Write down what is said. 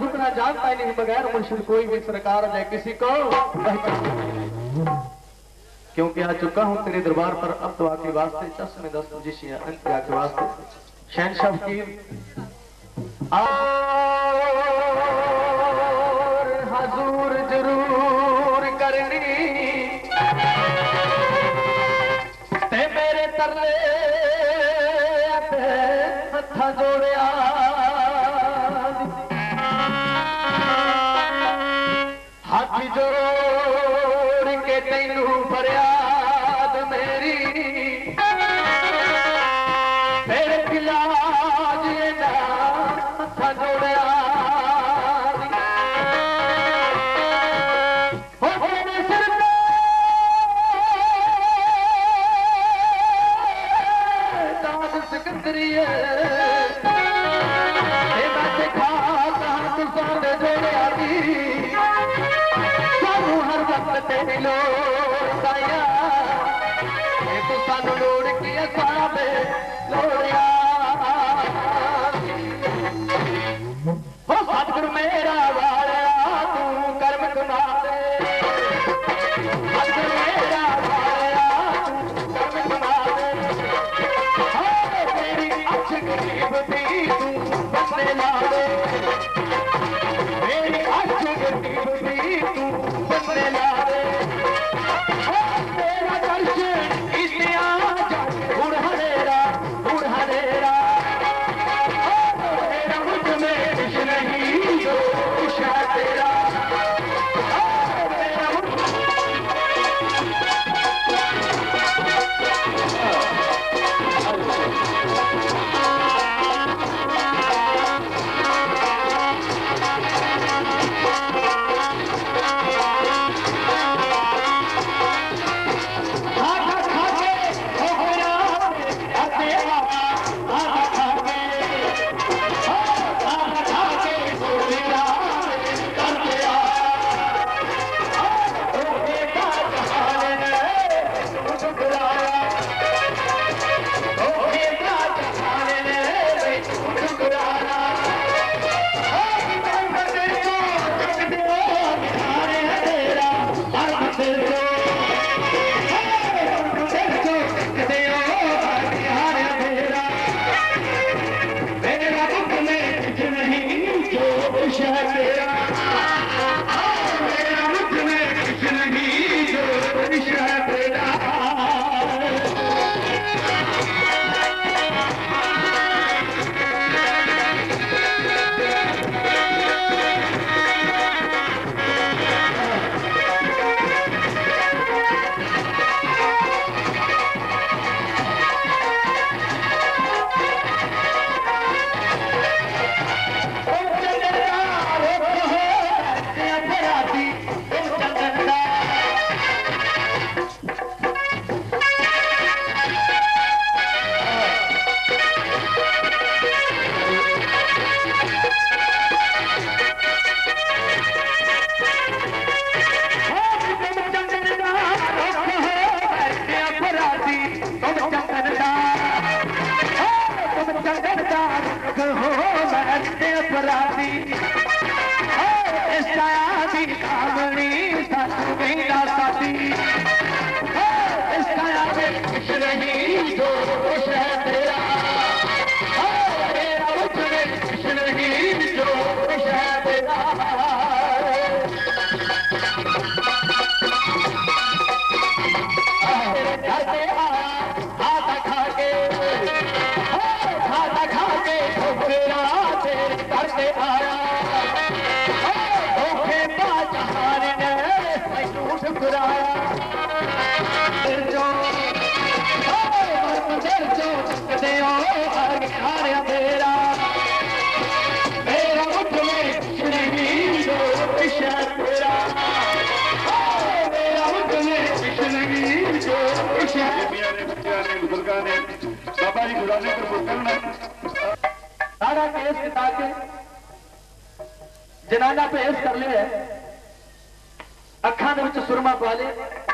झुकना जानता ही नहीं बगैर मुश्किल कोई भी सरकार या किसी को क्योंकि आ चुका हूँ तेरे दरबार पर, अब तो आके वास्ते चश्मे दस जिशिया अंत्या के वास्ते। शहनशाह फकीर, और हजूर ज़रूर करनी। ते मेरे तरले हथा जोड़े खा तुस जोड़ी साम्हूं हर मतलबु ते Nation has been காவலே जनाजा पेश करा के जनाजा पेश कर लिया अखा सुरमा पा लिया